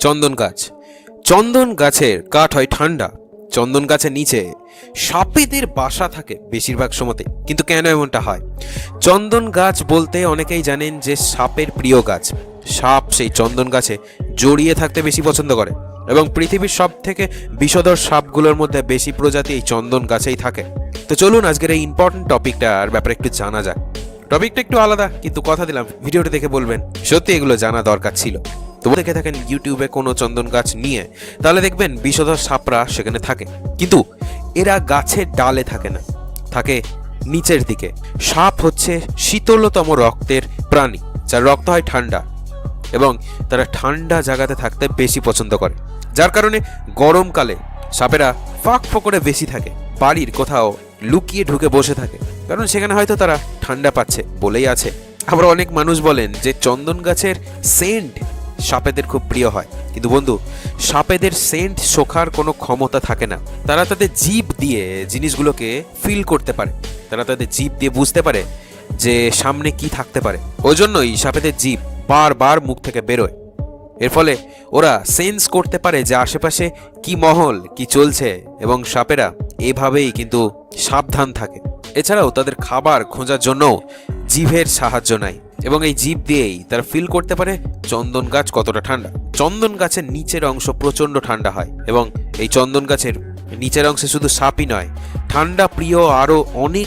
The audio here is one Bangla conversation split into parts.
চন্দন গাছ। চন্দন গাছের কাঠ হয় ঠান্ডা। চন্দন গাছের নিচে সাপেদের বাসা থাকে বেশিরভাগ সময়তে। কিন্তু কেন এমনটা হয়? চন্দন গাছ বলতে অনেকেই জানেন যে সাপের প্রিয় গাছ। সাপ সেই চন্দন গাছে জড়িয়ে থাকতে বেশি পছন্দ করে এবং পৃথিবীর সব থেকে বিষধর সাপগুলোর মধ্যে বেশি প্রজাতি এই চন্দন গাছেই থাকে। তো চলুন আজকের এই ইম্পর্টেন্ট টপিকটার ব্যাপারে একটু জানা যাক। টপিকটা একটু আলাদা, কিন্তু কথা দিলাম, ভিডিওটা দেখে বলবেন, সত্যি এগুলো জানা দরকার ছিল। তবু দেখে থাকেন ইউটিউবে কোনো চন্দন গাছ নিয়ে, তাহলে দেখবেন বিষধর সাপরা সেখানে থাকে। কিন্তু এরা গাছের ডালে থাকে না, থাকে নিচের দিকে। সাপ হচ্ছে শীতলতম রক্তের প্রাণী, যার রক্ত হয় ঠান্ডা এবং তারা ঠান্ডা জায়গাতে থাকতে বেশি পছন্দ করে। যার কারণে গরমকালে সাপেরা ফাঁক ফকরে বেশি থাকে, বাড়ির কোথাও লুকিয়ে ঢুকে বসে থাকে। কারণ সেখানে হয়তো তারা ঠান্ডা পাচ্ছে বলেই আছে। আবার অনেক মানুষ বলেন যে চন্দন গাছের সেন্ট সাপেদের খুব প্রিয় হয়। কিন্তু বন্ধু, সাপেদের সেন্ট শোখার কোনো ক্ষমতা থাকে না। তারা তাদের জীব দিয়ে জিনিসগুলোকে ফিল করতে পারে। তারা তাদের জীব দিয়ে বুঝতে পারে যে সামনে কি থাকতে পারে। ওই জন্যই সাপেদের জীব বারবার মুখ থেকে বেরোয়। এর ফলে ওরা সেন্স করতে পারে যে আশেপাশে কি মহল, কি চলছে, এবং সাপেরা এভাবেই কিন্তু সাবধান থাকে। এছাড়াও তাদের খাবার খোঁজার জন্য জিভের সাহায্য নেয় এবং এই জিভ দিয়েই তারা ফিল করতে পারে চন্দন গাছ কতটা ঠান্ডা। চন্দন গাছের নিচের অংশ প্রচণ্ড ঠান্ডা হয় এবং এই চন্দন গাছের নিচের অংশে শুধু সাপই নয়, ঠান্ডা প্রিয় আরও অনেক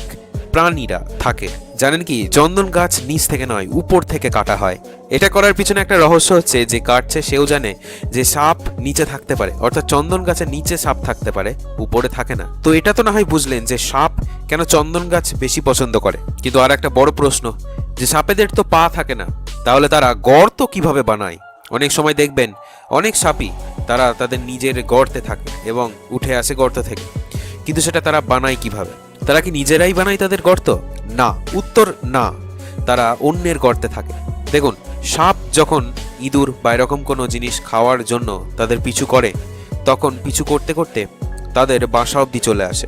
প্রাণীরা থাকে। জানেন কি? চন্দন গাছ নিচ থেকে নয়, উপর থেকে কাটা হয়। এটা করার পিছনে একটা রহস্য হচ্ছে যে কাটছে, সেও জানে যে সাপ নিচে থাকতে পারে। অর্থাৎ চন্দন গাছের নিচে সাপ থাকতে পারে, উপরে থাকে না। তো এটা তো না হয় বুঝলেন যে সাপ কেন চন্দন গাছ বেশি পছন্দ করে? কিন্তু আর একটা বড় প্রশ্ন, যে সাপেদের তো পা থাকে না, তাহলে তারা গর্ত কীভাবে বানায়? অনেক সময় দেখবেন, অনেক সাপই তারা তাদের নিজের গর্তে থাকে এবং উঠে আসে গর্ত থেকে। কিন্তু সেটা তারা বানায় কীভাবে? তারা কি নিজেরাই বানায় তাদের গর্ত? না, উত্তর না, তারা অন্যের গর্তে থাকে। দেখুন, সাপ যখন ইঁদুর বা এরকম কোনো জিনিস খাওয়ার জন্য তাদের পিছু করে, তখন পিছু করতে করতে তাদের বাসা অবধি চলে আসে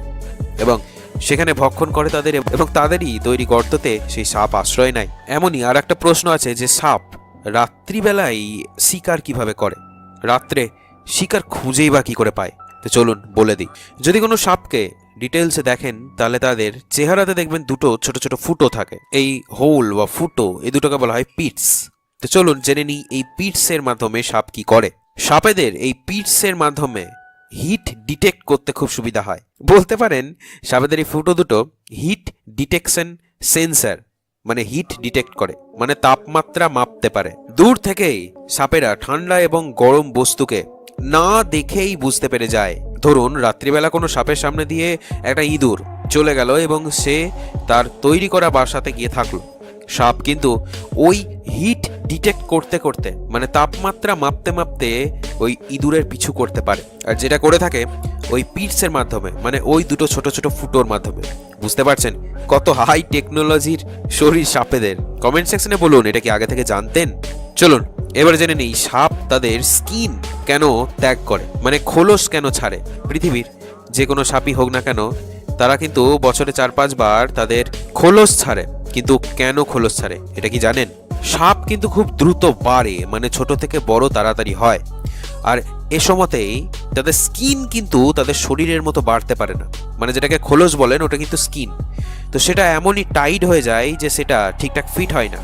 এবং সেখানে ভক্ষণ করে তাদের এবং তাদেরই তৈরি গর্ততে সেই সাপ আশ্রয় নেয়। এমনই আর একটা প্রশ্ন আছে যে সাপ রাত্রিবেলায় শিকার কীভাবে করে? রাত্রে শিকার খুঁজেই বা কি করে পায়? তো চলুন বলে দিই। যদি কোনো সাপকে ডিটেলসে দেখেন, তাহলে তাদের চেহারাতে দেখবেন দুটো ছোট ছোট ফুটো থাকে। এই হোল বা ফুটো, এই দুটোকে বলা হয় পিটস। তো চলুন জেনে নিই, এই পিটসের মাধ্যমে সাপ কি করে? সাপেদের এই পিটসের মাধ্যমে হিট ডিটেক্ট করতে খুব সুবিধা হয়। বলতে পারেন, সাপেদের এই ফুটো দুটো হিট ডিটেকশন সেন্সার মানে হিট ডিটেক্ট করে মানে তাপমাত্রা মাপতে পারে। দূর থেকেই সাপেরা ঠান্ডা এবং গরম বস্তুকে না দেখেই বুঝতে পেরে যায় ধরুন, রাত্রিবেলা কোনো সাপের সামনে দিয়ে একটা ইঁদুর চলে গেল এবং সে তার তৈরি করা বাসাতে গিয়ে থাকল। সাপ কিন্তু ওই হিট ডিটেক্ট করতে করতে মানে তাপমাত্রা মাপতে মাপতে ওই ইঁদুরের পিছু করতে পারে। আর যেটা করে থাকে, ওই পিটসের মাধ্যমে মানে ওই দুটো ছোট ছোট ফুটোর মাধ্যমে। বুঝতে পারছেন? কত হাই টেকনোলজির শরীর সাপেদের। কমেন্ট সেকশনে বলুন, এটা কি আগে থেকে জানতেন? চলুন, এবার জেনে নেই, সাপ তাদের স্কিন কেন ত্যাগ করে? মানে খোলস কেন ছাড়ে? পৃথিবীর যে কোনো সাপই হোক না কেন, তারা কিন্তু বছরে চার পাঁচবার তাদের খোলস ছাড়ে। কিন্তু কেন খোলস ছাড়ে? এটা কি জানেন? সাপ কিন্তু খুব দ্রুত বাড়ে মানে ছোট থেকে বড় তাড়াতাড়ি হয়। আর এ সময়তেই তাদের স্কিন কিন্তু তাদের শরীরের মতো বাড়তে পারে না। মানে যেটাকে খোলস বলেন, ওটা কিন্তু স্কিন। তো সেটা এমনই টাইট হয়ে যায় যে সেটা ঠিকঠাক ফিট হয় না।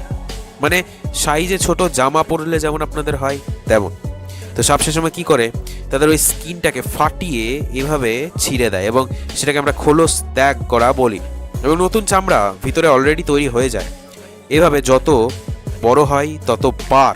মানে সাইজে ছোট জামা পরলে যেমন আপনাদের হয়, তেমন। তো সাপ সময় কী করে? তাদের ওই স্কিনটাকে ফাটিয়ে এভাবে ছিঁড়ে দেয় এবং সেটাকে আমরা খোলস ত্যাগ করা বলি। এবং নতুন চামড়া ভিতরে অলরেডি তৈরি হয়ে যায়। এভাবে যত বড় হয়, তত পার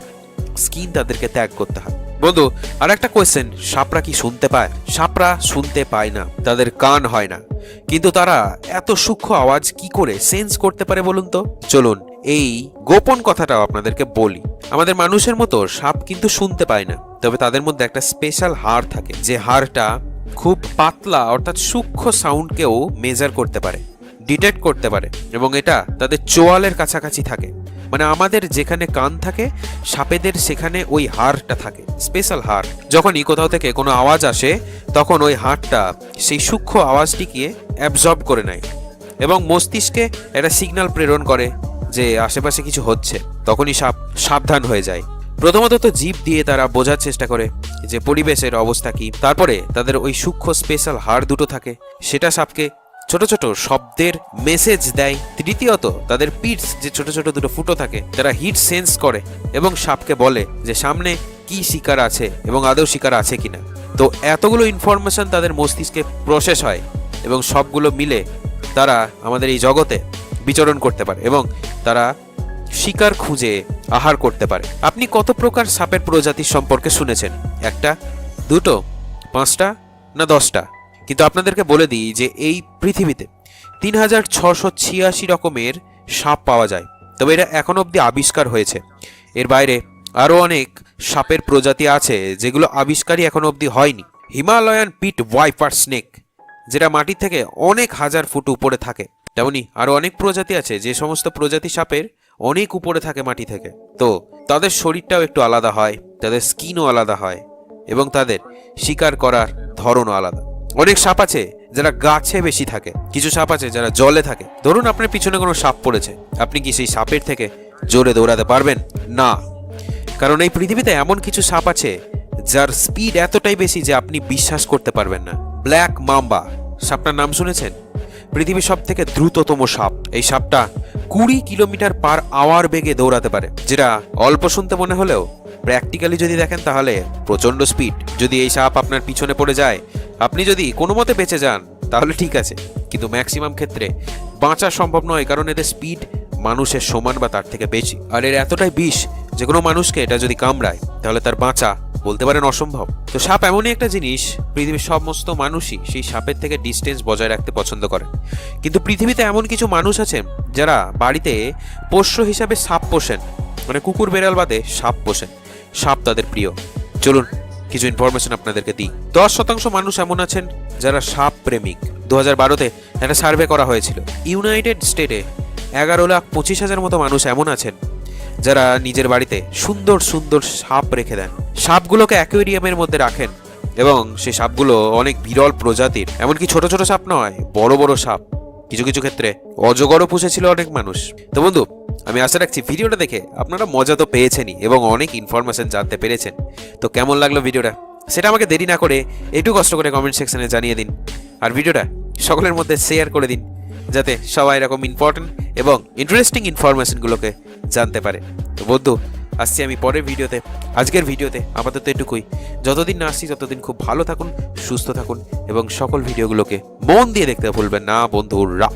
স্কিন তাদেরকে ত্যাগ করতে হয়। বন্ধু আর একটা কোয়েশ্চেন সাপরা কি শুনতে পায়? সাপরা শুনতে পায় না, তাদের কান হয় না। কিন্তু তারা এত সূক্ষ্ম আওয়াজ কি করে সেন্স করতে পারে বলুন তো? চলুন এই গোপন কথাটাও আপনাদেরকে বলি। আমাদের মানুষের মতো সাপ কিন্তু শুনতে পায় না। তবে তাদের মধ্যে একটা স্পেশাল হাড় থাকে। যে হাড়টা খুব পাতলা অর্থাৎ সূক্ষ্ম সাউন্ডকেও মেজার করতে পারে ডিটেক্ট করতে পারে এবং এটা তাদের চোয়ালের কাছাকাছি থাকে। মানে আমাদের যেখানে কান থাকে, সাপেদের সেখানে ওই হাড়টা থাকে স্পেশাল হাড়। যখনই কোথাও থেকে কোনো আওয়াজ আসে, তখন ওই হাড়টা সেই সূক্ষ্ম আওয়াজটিকে অ্যাবজর্ব করে নেয় এবং মস্তিষ্কে একটা সিগন্যাল প্রেরণ করে যে আশেপাশে কিছু হচ্ছে, তখনই সাপ সাবধান হয়ে যায়। প্রথমত তো জীব দিয়ে তারা বোঝার চেষ্টা করে যে পরিবেশের অবস্থা কি। তারপরে তাদের ওই সূক্ষ্ম স্পেশাল হাড় দুটো থাকে, সেটা সাপকে ছোট ছোট শব্দের মেসেজ দেয়। তৃতীয়ত, তাদের পিটস যে ছোট ছোট দুটো ফুটো থাকে, তারা হিট সেন্স করে এবং সাপকে বলে যে সামনে কি শিকার আছে এবং আদৌ শিকার আছে কিনা। তো এতগুলো ইনফরমেশন তাদের মস্তিষ্কে প্রসেস হয় এবং সবগুলো মিলে তারা আমাদের এই জগতে বিচরণ করতে পারে এবং তারা শিকার খুঁজে আহার করতে পারে। আপনি কত প্রকার সাপের প্রজাতির সম্পর্কে শুনেছেন? একটা, দুটো, পাঁচটা না দশটা? কিন্তু আপনাদেরকে বলে দিই যে এই পৃথিবীতে তিন হাজার ছশো ছিয়াশি রকমের সাপ পাওয়া যায়। তবে এটা এখন অবধি আবিষ্কার হয়েছে। এর বাইরে আরও অনেক সাপের প্রজাতি আছে যেগুলো আবিষ্কারই এখন অবধি হয়নি। হিমালয়ান পিট ওয়াইপার স্নেক, যেটা মাটি থেকে অনেক হাজার ফুট উপরে থাকে। তেমনি আরও অনেক প্রজাতি আছে, যে সমস্ত প্রজাতি সাপের অনেক উপরে থাকে মাটি থেকে। তো তাদের শরীরটাও একটু আলাদা হয়, তাদের স্কিনও আলাদা হয় এবং তাদের শিকার করার ধরনও আলাদা। অনেক সাপ আছে যারা গাছে বেশি থাকে, কিছু সাপ আছে যারা জলে থাকে। ধরুন আপনার পিছনে কোনো সাপ পড়েছে, আপনি কি সেই সাপের থেকে জোরে দৌড়াতে পারবেন? না। কারণ এই পৃথিবীতে এমন কিছু সাপ আছে যার স্পিড এতটাই বেশি যে আপনি বিশ্বাস করতে পারবেন না। ব্ল্যাক মাম্বা সাপটার নাম শুনেছেন? পৃথিবীর সব থেকে দ্রুততম সাপ। এই সাপটা কুড়ি কিলোমিটার পার আওয়ার বেগে দৌড়াতে পারে, যেটা অল্প শুনতে মনে হলেও প্র্যাকটিক্যালি যদি দেখেন তাহলে প্রচণ্ড স্পিড যদি এই সাপ আপনার পিছনে পড়ে যায়, আপনি যদি কোনো মতে বেঁচে যান, তাহলে ঠিক আছে। কিন্তু ম্যাক্সিমাম ক্ষেত্রে বাঁচা সম্ভব নয়, কারণ এদের স্পিড মানুষের সমান বা তার থেকে বেশি। আর এর এতটাই বিষ যে কোনো মানুষকে এটা যদি কামড়ায়, তাহলে তার বাঁচা বলতে পারেন অসম্ভব। তো সাপ এমনই একটা জিনিস, পৃথিবীর সমস্ত মানুষই সেই সাপের থেকে ডিস্টেন্স বজায় রাখতে পছন্দ করে কিন্তু পৃথিবীতে এমন কিছু মানুষ আছেন, যারা বাড়িতে পোষ্য হিসাবে সাপ পোষেন মানে কুকুর বেড়াল বাদে সাপ পোষেন। সাপ তাদের প্রিয়। চলুন, কিছু ইনফরমেশন আপনাদেরকে দিই। দশ শতাংশ মানুষ এমন আছেন যারা সাপ প্রেমিক। দু হাজার বারোতে একটা সার্ভে করা হয়েছিল। ইউনাইটেড স্টেটে এগারো লাখ পঁচিশ হাজার মতো মানুষ এমন আছেন যারা নিজের বাড়িতে সুন্দর সুন্দর সাপ রেখে দেন। সাপগুলোকে অ্যাকোয়ারিয়ামের মধ্যে রাখেন এবং সেই সাপগুলো অনেক বিরল প্রজাতির। এমনকি ছোট ছোট সাপ নয়, বড় বড় সাপ। কিছু কিছু ক্ষেত্রে অজগরও পুষেছিল অনেক মানুষ। তো বন্ধু, আমি আশা রাখছি ভিডিওটা দেখে আপনারা মজা তো পেয়েছেনই এবং অনেক ইনফরমেশন জানতে পেরেছেন। তো কেমন লাগল ভিডিওটা? সেটা আমাকে দেরি না করে একটু কষ্ট করে কমেন্ট সেকশনে জানিয়ে দিন। আর ভিডিওটা সকলের মধ্যে শেয়ার করে দিন। যাতে সবাই এরকম ইম্পর্টেন্ট এবং ইন্টারেস্টিং ইনফরমেশনগুলোকে জানতে পারে। তো বন্ধু, আসছি আমি পরের ভিডিওতে। আজকের ভিডিওতে আপাতত এটুকুই। যতদিন না আসছি, ততদিন খুব ভালো থাকুন, সুস্থ থাকুন এবং সকল ভিডিওগুলোকে মন দিয়ে দেখতে ভুলবেন না, বন্ধুরা।